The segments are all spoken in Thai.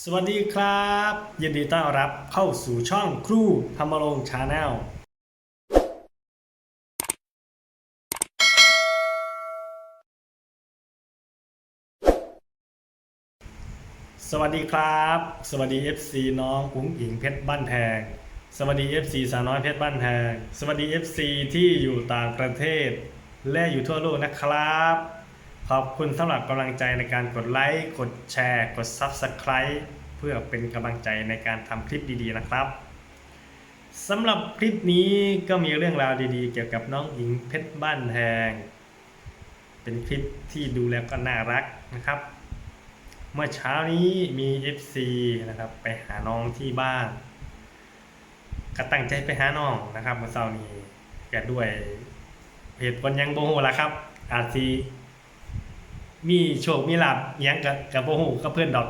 สวัสดีครับ ยินดีต้อนรับเข้าสู่ช่องครูธรรมรงชาแนลสวัสดีครับ สวัสดี FC น้องกุ้งอิงเพชรบ้านแพง สวัสดี FC สาวน้อยเพชรบ้านแพง สวัสดี FC ที่อยู่ต่างประเทศ และอยู่ทั่วโลกนะครับ ขอบคุณสำหรับกำลังใจในการกดไลค์ กดแชร์ กด Subscribe เพื่อเป็นกำลังใจในการทำคลิปดีๆนะครับสำหรับคลิปนี้ก็มีเรื่องราวดีๆ เกี่ยวกับน้องหญิงเพชรบ้านแพงเป็นคลิปที่ดูแล้วก็น่ารักนะครับ เมื่อเช้านี้มี FC นะครับไปหาน้องที่บ้านก็ตั้งใจไปหาน้องนะครับเมื่อเช้านี้แกด้วยเหตุผลยังโมโหละครับ อาจสี มีโชคมีลาบอิหยังกับกับโมโหกับเพื่อนดอก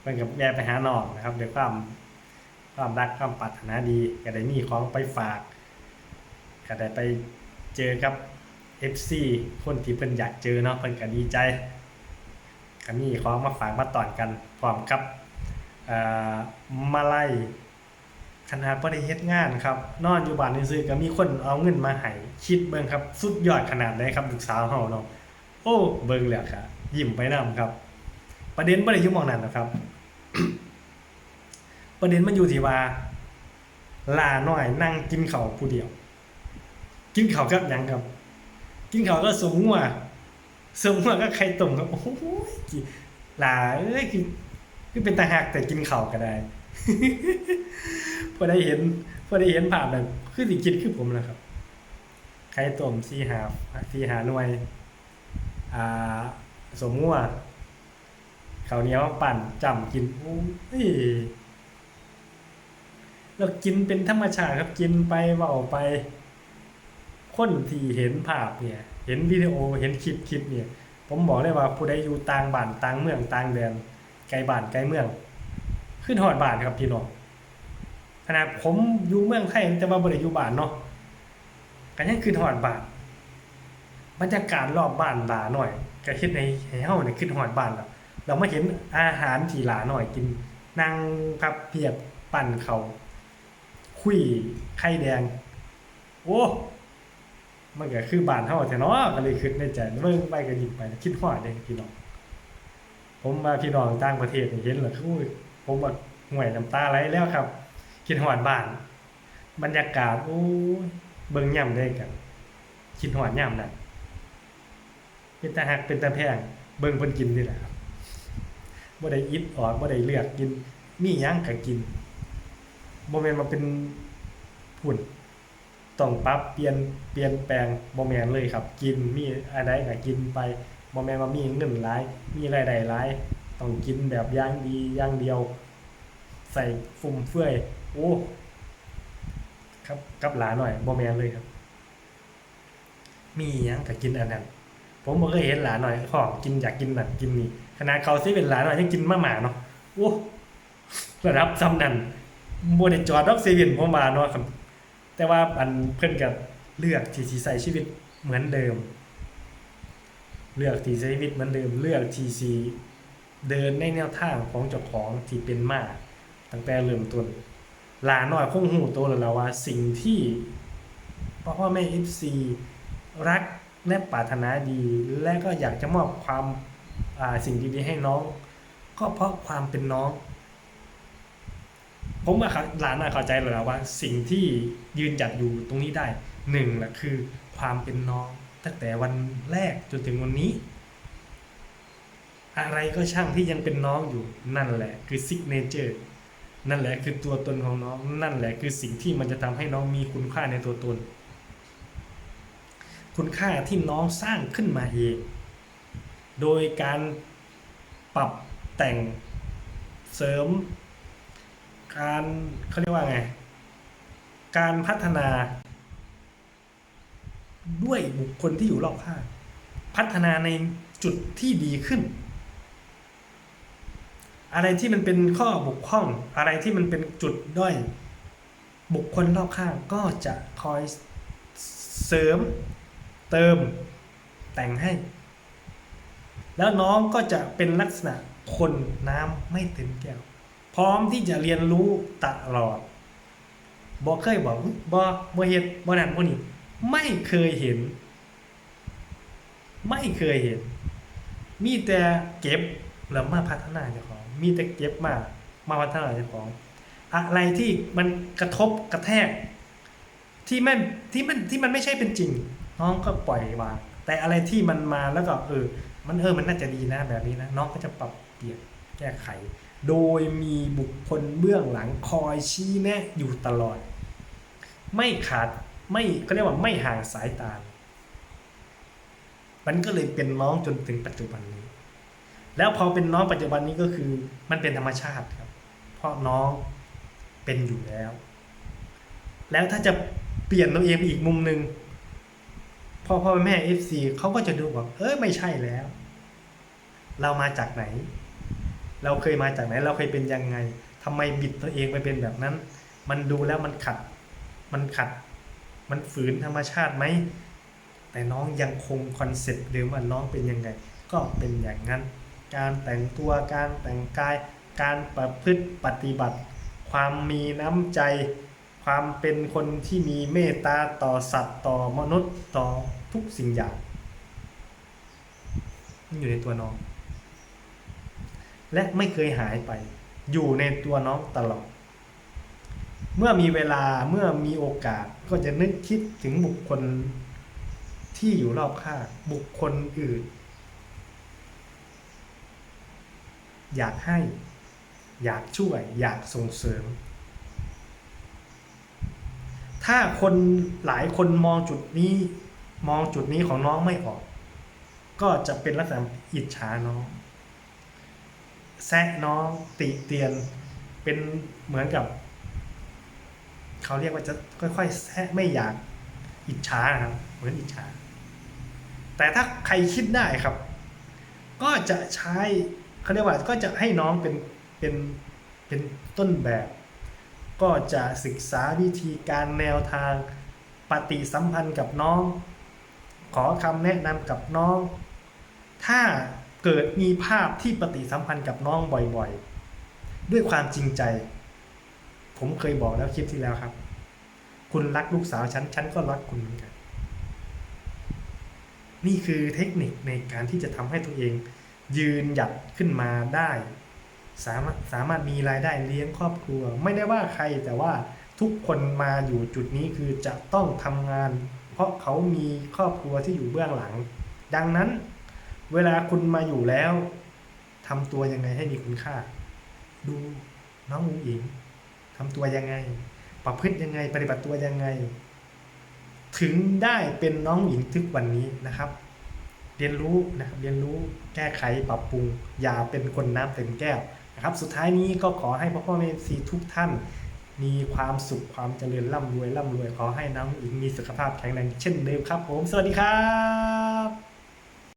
เพื่อนกับแย่ไปหาน้องนะครับด้วยความความรักความปรารถนาดีก็ได้มีของไปฝากก็ได้ไปเจอกับ FC คนที่เพิ่นอยากเจอเนาะเพิ่นก็ดีใจก็มีของมาฝากมาตอนกันพร้อมกับเอ่อมาไล่ขนาดบ่ได้เฮ็ดงานครับ นอนอยู่บ้านซื่อก็มีคนเอาเงินมาให้คิดเบิ่งครับ สุดยอดขนาดไหนครับลูกสาวเฮาเนาะ อ้เบิ่งแล้วครับยิ้มไปนํครับ ประเด็นบ่ได้อยู่หม้องนั้นนะครับ ประเด็นมันอยู่ที่ว่าลาหน้อยนั่งกินข้าวผู้เดียว กินข้าวกับยังครับ กินข้าวก็สมหัวสมหัวก็ไข่ต้มครับโอ้โหกิลาเอ้ยคือคือเป็นตาหักแต่กินข้าวก็ได้พอได้เห็นพอได้เห็นภาพแบบคือสิคิดคือผมนะครับไข่ต้มสีหาสีหาหน่วย สมงัวข้าวเหนียวปั่นจำกินโอ้ยเรากินเป็นธรรมชาติครับกินไปเบาไป คนที่เห็นภาพเนี่ย เห็นวิดีโอเห็นคลิปคลิปเนี่ย ผมบอกเลยว่าผู้ใดอยู่ต่างบ้านต่างเมืองต่างแดนไกลบ้านไกลเมือง ขึ้นหอดบ้านครับพี่น้องขนาดผมอยู่เมืองไทยแต่ว่าบ่ได้อยู่บ้านเนาะก็ยังขึ้นหอดบ้าน บรรยากาศรอบบ้านหลาหน่อยก็คิดในให้เฮาเนี่ยขึ้นหอดบ้านแล้วเรามาเห็นอาหารที่หลาหน่อยกินนั่งพับเพียบปั่นเขาคุยไข่แดง โอ้มันก็คือบ้านเฮาแท้เนาะก็เลยคิดในใจเบิ่งไปก็ยิ้มไปคิดฮอดเด้พี่น้องผมมาพี่น้องต่างประเทศเห็นแล้วคืออุ้ยผมว่าห่วยน้ำตาไหลแล้วครับ คิดฮอดบ้าน บรรยากาศโอ้เบิ่งย่ำได้กันคิดฮอดย่ำนั่น เป็นตาหักเป็นตาแพงเบิ่งเพิ่นกินนี่แหละครับบ่ได้อิดออดบ่ได้เลือกกิน มีหยังก็กินบ่แม่นมาเป็นพุ่นต้องปรับเปลี่ยนเปลี่ยนแปลงบ่แม่นเลยครับ กินมีอะไรก็กินไปบ่แม่นว่ามีเงินหลาย มีรายได้หลายต้องกินแบบอย่างดีอย่างเดียว ใส่ฟุ่มเฟื่อยโอ้ครับกับหลาหน่อยบ่แม่นเลยครับ มีหยังก็กินอันนั้น ผมบ่เคยเห็นหลานหน่อยของกินอยากกินนั่นกินนี่ขนาดเขาสิเป็นหลานหน่อยยังกินมาหมาเนาะโอ้ระดับซ้ำนั่นบ่ได้จอดดอกเซเว่นผมว่าเนาะครับแต่ว่าอันเพิ่นก็เลือกที่สิใช้ชีวิตเหมือนเดิม เลือกที่ใช้ชีวิตเหมือนเดิม เลือกที่สิเดินในแนวทางของเจ้าของที่เป็นมาตั้งแต่เริ่มต้นหลานหน้อยคงหูโตแล้วละว่าสิ่งที่พ่อพ่อแม่ FC รัก และปรารถนาดี และก็อยากจะมอบความาสิ่งดีๆให้น้อง ก็เพราะความเป็นน้อง ผมาหลานน่ะเข้าใจเลยนะว่า สิ่งที่ยืนจัดอยู่ตรงนี้ได้หนึ่งแหละคือ ความเป็นน้อง ตั้งแต่วันแรกจนถึงวันนี้ อะไรก็ช่างที่ยังเป็นน้องอยู่นั่นแหละ คือซิกเนเจอร์นั่นแหละคือตัวตนของน้อง นั่นแหละคือสิ่งที่มันจะทำให้น้องมีคุณค่าในตัวตน คุณค่าที่น้องสร้างขึ้นมาเอง โดยการปรับแต่งเสริม การเขาเรียกว่าไง การพัฒนา ด้วยบุคคลที่อยู่รอบข้างพัฒนาในจุดที่ดีขึ้น อะไรที่มันเป็นข้อบกพร่อง อะไรที่มันเป็นจุดด้อย บุคคลรอบข้างก็จะคอยเสริม เติมแต่งให้ แล้วน้องก็จะเป็นลักษณะคนน้ำไม่เต็มแก้ว พร้อมที่จะเรียนรู้ตลอดบอกเคยบอกบอบอเห็นบอนั่นบอนี่ไม่เคยเห็น ไม่เคยเห็น มีแต่เก็บแล้วมาพัฒนาเจ้าของ มีแต่เก็บมามาพัฒนาเจ้าของ อะไรที่มันกระทบกระแทกที่มันที่มันที่มันไม่ใช่เป็นจริง น้องก็ปล่อยวางแต่อะไรที่มันมาแล้วก็เออ มันเออมันน่าจะดีนะแบบนี้นะน้องก็จะปรับเปลี่ยนแก้ไข โดยมีบุคคลเบื้องหลังคอยชี้แนะอยู่ตลอด ไม่ขาดไม่เขาเรียกว่าไม่ห่างสายตา มันก็เลยเป็นน้องจนถึงปัจจุบันนี้ แล้วพอเป็นน้องปัจจุบันนี้ก็คือ มันเป็นธรรมชาติครับ เพราะน้องเป็นอยู่แล้ว แล้วถ้าจะเปลี่ยนตัวเองไปอีกมุมหนึ่ง พ่อพ่อแม่เอฟซีเขาก็จะดูว่าเอ้ยไม่ใช่แล้ว เรามาจากไหน เราเคยมาจากไหน เราเคยเป็นยังไงทำไมบิดตัวเองไปเป็นแบบนั้น มันดูแล้วมันขัด มันขัด มันฝืนธรรมชาติไหมแต่น้องยังคงคอนเซ็ปต์เดิมว่าน้องเป็นยังไง ก็เป็นอย่างนั้น การแต่งตัวการแต่งกาย การประพฤติปฏิบัติ ความมีน้ำใจ ความเป็นคนที่มีเมตตาต่อสัตว์ต่อมนุษย์ต่อทุกสิ่งอย่างมันอยู่ในตัวน้อง และไม่เคยหายไป อยู่ในตัวน้องตลอด เมื่อมีเวลาเมื่อมีโอกาสก็จะนึกคิดถึงบุคคลที่อยู่รอบข้างบุคคลอื่น อยากให้ อยากช่วย อยากส่งเสริม ถ้าคนหลายคนมองจุดนี้ มองจุดนี้ของน้องไม่ออก ก็จะเป็นลักษณะอิจฉาน้อง แซะน้องติเตียน เป็นเหมือนกับ เขาเรียกว่าจะค่อยๆ แซะไม่อยากอิจฉานะครับเหมือนอิจฉา แต่ถ้าใครคิดได้ครับ ก็จะใช้เขาเรียกว่าก็จะให้น้องเป็นเป็นเป็นต้นแบบ ก็จะศึกษาวิธีการแนวทางปฏิสัมพันธ์กับน้อง ขอคำแนะนำกับน้อง ถ้าเกิดมีภาพที่ปฏิสัมพันธ์กับน้องบ่อยๆ ด้วยความจริงใจ ผมเคยบอกแล้วคลิปที่แล้วครับ คุณรักลูกสาวฉันฉันก็รักคุณเหมือนกัน นี่คือเทคนิคในการที่จะทำให้ตัวเองยืนหยัดขึ้นมาได้ สามารถสามารถมีรายได้เลี้ยงครอบครัว ไม่ได้ว่าใครแต่ว่าทุกคนมาอยู่จุดนี้คือจะต้องทำงาน เพราะเขามีครอบครัวที่อยู่เบื้องหลัง ดังนั้น เวลาคุณมาอยู่แล้วทำตัวยังไงให้มีคุณค่า ดูน้องอุ๋งอิงทำตัวยังไง ประพฤติยังไง ปฏิบัติตัวยังไง ถึงได้เป็นน้องหญิงทุกวันนี้นะครับ เรียนรู้นะครับเรียนรู้แก้ไขปรับปรุง อย่าเป็นคนน้ำเต็มแก้ว นะครับสุดท้ายนี้ก็ขอให้พ่อพ่อแม่ซีทุกท่าน มีความสุขความเจริญร่ำรวยร่ำรวยขอให้น้องอิงมีสุขภาพแข็งแรงเช่นเดิมครับผม สวัสดีครับ